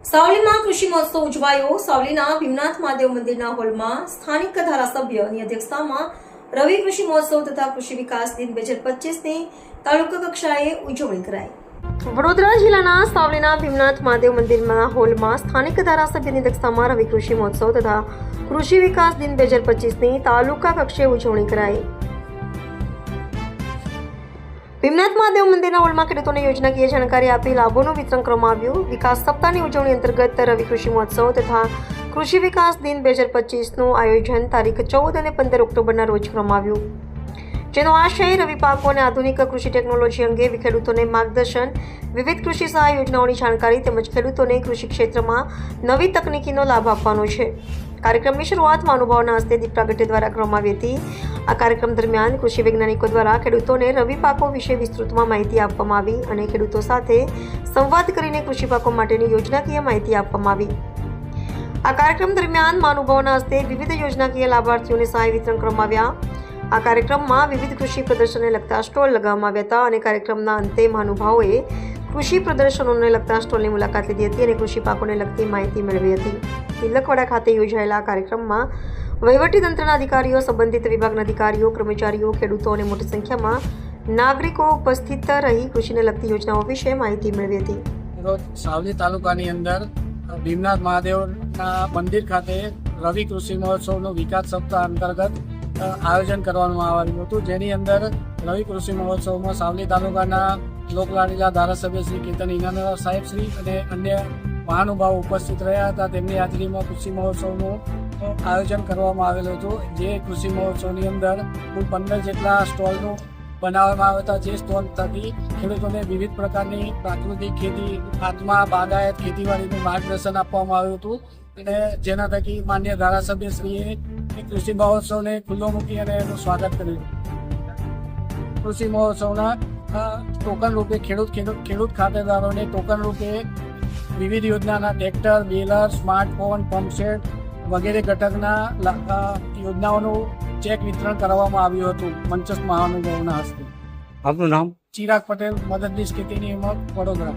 સાવલીમાં કૃષિ મહોત્સવ ઉજવાયો. સાવલીના ભીમનાથ મહાદેવ મંદિરના હોલમાં સ્થાનિક ધારાસભ્યની અધ્યક્ષતામાં રવિ કૃષિ મહોત્સવ તથા કૃષિ વિકાસ દિન બે હજાર પચીસની તાલુકા કક્ષાએ ઉજવણી કરાઈ. વડોદરા જિલ્લાના સાવલીના ભીમનાથ મહાદેવ મંદિરના હોલમાં સ્થાનિક ધારાસભ્યની અધ્યક્ષતામાં રવિ કૃષિ મહોત્સવ તથા કૃષિ વિકાસ દિન બે હજાર પચીસની તાલુકા કક્ષાએ ઉજવણી કરાઈ. ભીમનાથ મહાદેવ મંદિરના હોલમાં ખેડૂતોને યોજનાકીય જાણકારી આપી લાભોનું વિતરણ કરવામાં આવ્યું. વિકાસ સપ્તાહની ઉજવણી અંતર્ગત રવિ કૃષિ મહોત્સવ તથા કૃષિ વિકાસ દિન બે હજાર પચીસનું આયોજન તારીખ ચૌદ અને પંદર ઓક્ટોબરના રોજ કરવામાં આવ્યું. જેનો આશય રવિ પાકો અને આધુનિક કૃષિ ટેકનોલોજી અંગે ખેડૂતોને માર્ગદર્શન, વિવિધ કૃષિ સહાય યોજનાઓની જાણકારી તેમજ ખેડૂતોને કૃષિ ક્ષેત્રમાં નવી તકનીકીનો લાભ આપવાનો છે. કાર્યક્રમની શરૂઆત મહાનુભાવના હસ્તે દીપ પ્રાગટ્ય દ્વારા કરવામાં આવી હતી. આ કાર્યક્રમ દરમિયાન કૃષિ વૈજ્ઞાનિકો દ્વારા ખેડૂતોને રવિ પાકો વિશે વિસ્તૃતમાં માહિતી આપવામાં આવી અને ખેડૂતો સાથે સંવાદ કરીને કૃષિ પાકો માટેની યોજનાકીય માહિતી આપવામાં આવી. આ કાર્યક્રમ દરમિયાન મહાનુભાવોના હસ્તે વિવિધ યોજનાકીય લાભાર્થીઓને સહાય વિતરણ કરવામાં આવ્યા. આ કાર્યક્રમમાં વિવિધ કૃષિ પ્રદર્શનને લગતા સ્ટોલ લગાવવામાં આવ્યા હતા અને કાર્યક્રમના અંતે મહાનુભાવોએ કૃષિ પ્રદર્શનોને લગતા સ્ટોલની મુલાકાત લીધી હતી અને કૃષિ પાકોને લગતી માહિતી મેળવી હતી. તિલકવાડા ખાતે યોજાયેલા કાર્યક્રમમાં વહીવટીતંત્રના અધિકારીઓ, સંબંધિત વિભાગના અધિકારીઓ, કર્મચારીઓ, ખેડૂતો અને મોટી સંખ્યામાં નાગરિકો ઉપસ્થિત રહી કૃષિને લગતી યોજનાઓ વિશે માહિતી મેળવી હતી. રોજ સાવલી તાલુકાની અંદર ભીમનાથ મહાદેવના મંદિર ખાતે રવિ કૃષિ મહોત્સવનો વિકાસ સપ્તાહ અંતર્ગત આયોજન કરવામાં આવ્યું હતું. જેની અંદર રવિ કૃષિ મહોત્સવમાં સાવલી તાલુકાના લોકલાડીલા ધારાસભ્ય શ્રી કેતન ઇનાના સાહેબ શ્રી અને અન્ય મહાનુભાવો ઉપસ્થિત રહ્યા હતા. તેમની હાજરીમાં કૃષિ મહોત્સવનું આયોજન કરવામાં આવેલું હતું. જે કૃષિ મહોત્સવની અંદર કુલ પંદર જેટલા સ્ટોલનું બનાવવામાં આવ્યા હતા. જે સ્ટોલ થકી ખેડૂતોને વિવિધ પ્રકારની પ્રાકૃતિક ખેતી, આત્મા, બાગાયત ખેતીવાડીનું માર્ગદર્શન આપવામાં આવ્યું હતું. અને જેના થકી માન્ય ધારાસભ્યશ્રીએ એ કૃષિ મહોત્સવને ખુલ્લો મૂકી અને એનું સ્વાગત કર્યું. કૃષિ મહોત્સવના ટોકન રૂપે ખેડૂત ખેડૂત ખેડૂત ખાતેદારોને ટોકન રૂપે વિવિધ યોજનાના ટ્રેક્ટર બેલર સ્માર્ટફોન પંપસેટ વગેરે ઘટકના યોજનાઓનું ચેક વિતરણ કરવામાં આવ્યું હતું મંચસ્થ મહાનુભાવના હસ્તે. આપનું નામ? ચિરાગ પટેલ મદદનીશ ખેતી નિયામક વડોદરા.